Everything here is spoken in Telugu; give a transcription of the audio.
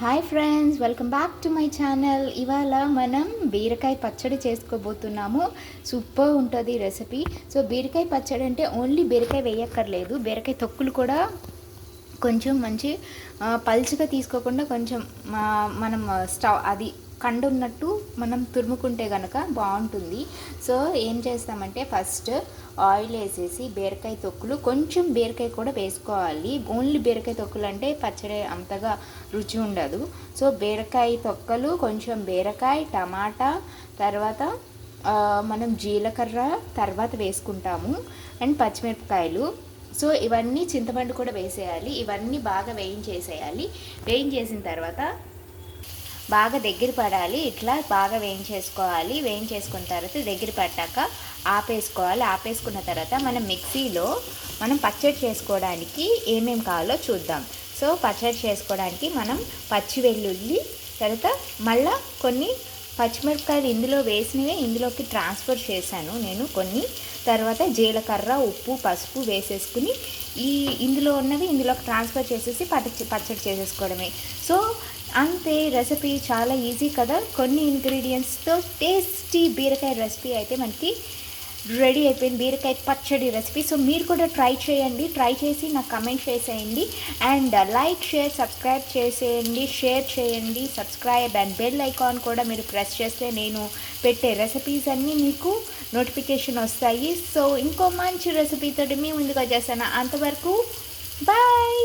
Hi friends welcome back to my channel ఇవాళ మనం బీరకాయ పచ్చడి చేసుకోబోతున్నాము. సూపర్ ఉంటుంది రెసిపీ సో బీరకాయ పచ్చడి అంటే ఓన్లీ బీరకాయ వేయక్కర్లేదు. బీరకాయ తొక్కులు కూడా కొంచెం మంచి పల్చగా తీసుకోకుండా కొంచెం మనం స్టవ్ అది కండున్నట్టు మనం తురుముకుంటే కనుక బాగుంటుంది. సో ఏం చేస్తామంటే ఫస్ట్ ఆయిల్ వేసేసి బీరకాయ తొక్కులు కొంచెం బీరకాయ కూడా వేసుకోవాలి. ఓన్లీ బీరకాయ తొక్కులు అంటే పచ్చడి అంతగా రుచి ఉండదు. సో బీరకాయ తొక్కలు కొంచెం బీరకాయ టమాటా తర్వాత మనం జీలకర్ర తర్వాత వేసుకుంటాము. అండ్ పచ్చిమిరపకాయలు. సో ఇవన్నీ చింతపండు కూడా వేసేయాలి. ఇవన్నీ బాగా వేయించేసేయాలి. వేయించేసిన తర్వాత బాగా దగ్గర పడాలి. ఇట్లా బాగా వేయించేసుకోవాలి. వేయించేసుకున్న తర్వాత దగ్గర పట్టాక ఆపేసుకోవాలి. ఆపేసుకున్న తర్వాత మనం మిక్సీలో మనం పచ్చడి చేసుకోవడానికి ఏమేమి కావాలో చూద్దాం. సో పచ్చడి చేసుకోవడానికి మనం పచ్చి వెల్లుల్లి తర్వాత మళ్ళా కొన్ని పచ్చిమిరపకాయలు ఇందులో వేసినవే ఇందులోకి ట్రాన్స్ఫర్ చేశాను నేను కొన్ని. తర్వాత జీలకర్ర ఉప్పు పసుపు వేసేసుకుని ఈ ఇందులో ఉన్నవి ఇందులోకి ట్రాన్స్ఫర్ చేసేసి పచ్చడి పచ్చడి చేసేసుకోవడమే. సో అంతే రెసిపీ చాలా ఈజీ కదా. కొన్ని ఇంగ్రీడియంట్స్తో టేస్టీ బీరకాయ రెసిపీ అయితే మనకి రెడీ అయిపోయింది. బీరకాయ పచ్చడి రెసిపీ. సో మీరు కూడా ట్రై చేయండి. ట్రై చేసి నాకు కమెంట్ చేసేయండి. అండ్ లైక్ షేర్ సబ్స్క్రైబ్ చేసేయండి. షేర్ చేయండి. సబ్స్క్రైబ్ అండ్ బెల్ ఐకాన్ కూడా మీరు ప్రెస్ చేస్తే నేను పెట్టే రెసిపీస్ అన్నీ మీకు నోటిఫికేషన్ వస్తాయి. సో ఇంకో మంచి రెసిపీతో మీ ముందుకు వచ్చేస్తాను. అంతవరకు బాయ్